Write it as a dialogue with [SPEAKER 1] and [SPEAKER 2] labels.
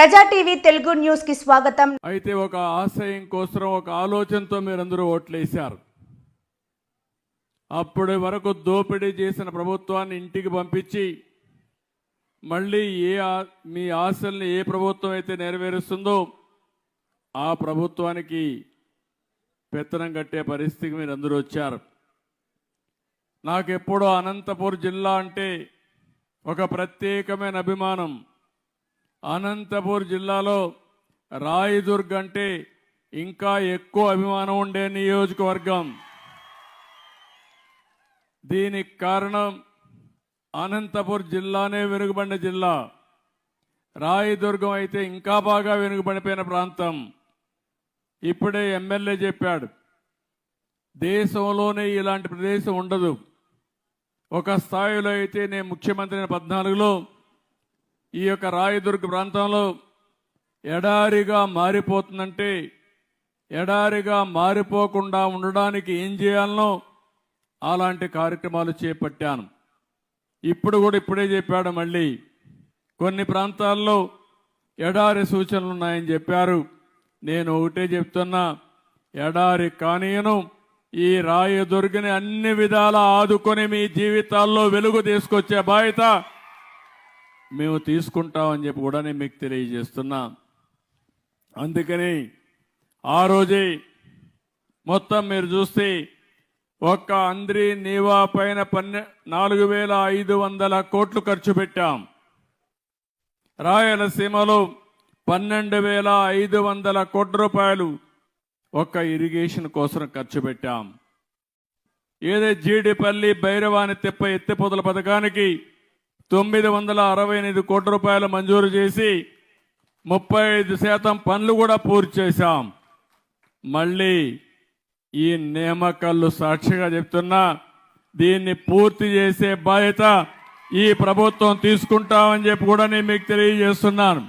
[SPEAKER 1] ప్రజా టీవీ తెలుగు న్యూస్కి స్వాగతం.
[SPEAKER 2] అయితే ఒక ఆశయం కోసం ఒక ఆలోచనతో మీరందరూ ఓట్లేశారు. అప్పటి వరకు దోపిడీ చేసిన ప్రభుత్వాన్ని ఇంటికి పంపించి మళ్ళీ ఏ ఆ- మీ ఆశల్ని ఏ ప్రభుత్వం అయితే నెరవేరుస్తుందో ఆ ప్రభుత్వానికి పెత్తనం కట్టే పరిస్థితికి మీరు అందరూ వచ్చారు. నాకెప్పుడో అనంతపూర్ జిల్లా అంటే ఒక ప్రత్యేకమైన అభిమానం. అనంతపూర్ జిల్లాలో రాయదుర్గ్ అంటే ఇంకా ఎక్కువ అభిమానం ఉండే నియోజకవర్గం. దీనికి కారణం అనంతపూర్ జిల్లానే వెనుకబడిన జిల్లా. రాయదుర్గం అయితే ఇంకా బాగా వెనుకబడిపోయిన ప్రాంతం. ఇప్పుడే ఎమ్మెల్యే చెప్పాడు దేశంలోనే ఇలాంటి ప్రదేశం ఉండదు. ఒక స్థాయిలో అయితే నేను ముఖ్యమంత్రి పద్నాలుగులో ఈ యొక్క రాయదుర్గ ప్రాంతంలో ఎడారిగా మారిపోతుందంటే ఎడారిగా మారిపోకుండా ఉండడానికి ఏం చేయాలనో అలాంటి కార్యక్రమాలు చేపట్టాను. ఇప్పుడు కూడా ఇప్పుడే చెప్పాడు మళ్ళీ. కొన్ని ప్రాంతాల్లో ఎడారి సూచనలు ఉన్నాయని చెప్పారు. నేను ఒకటే చెప్తున్నా ఎడారి కానీయను ఈ రాయదుర్గని అన్ని విధాల ఆదుకొని మీ జీవితాల్లో వెలుగు తీసుకొచ్చే బాధ్యత మేము తీసుకుంటామని చెప్పి కూడా నేను మీకు తెలియజేస్తున్నా. అందుకని ఆ రోజే మొత్తం మీరు చూస్తే ఒక్క అంద్రి నీవా పైన పన్నె నాలుగు వేల ఐదు వందల కోట్లు ఖర్చు పెట్టాం. రాయలసీమలో పన్నెండు వేల ఐదు వందల కోట్ల రూపాయలు ఒక్క ఇరిగేషన్ కోసం ఖర్చు పెట్టాం. ఏదే జీడిపల్లి భైరవాని తిప్ప ఎత్తిపోతల పథకానికి తొమ్మిది వందల అరవై ఎనిమిది కోట్ల రూపాయలు మంజూరు చేసి ముప్పై ఐదు శాతం పనులు కూడా పూర్తి చేశాం. మళ్ళీ ఈ నియామకాలు సాక్షిగా చెప్తున్నా దీన్ని పూర్తి చేసే బాధ్యత ఈ ప్రభుత్వం తీసుకుంటామని చెప్పి కూడా నేను మీకు తెలియజేస్తున్నాను.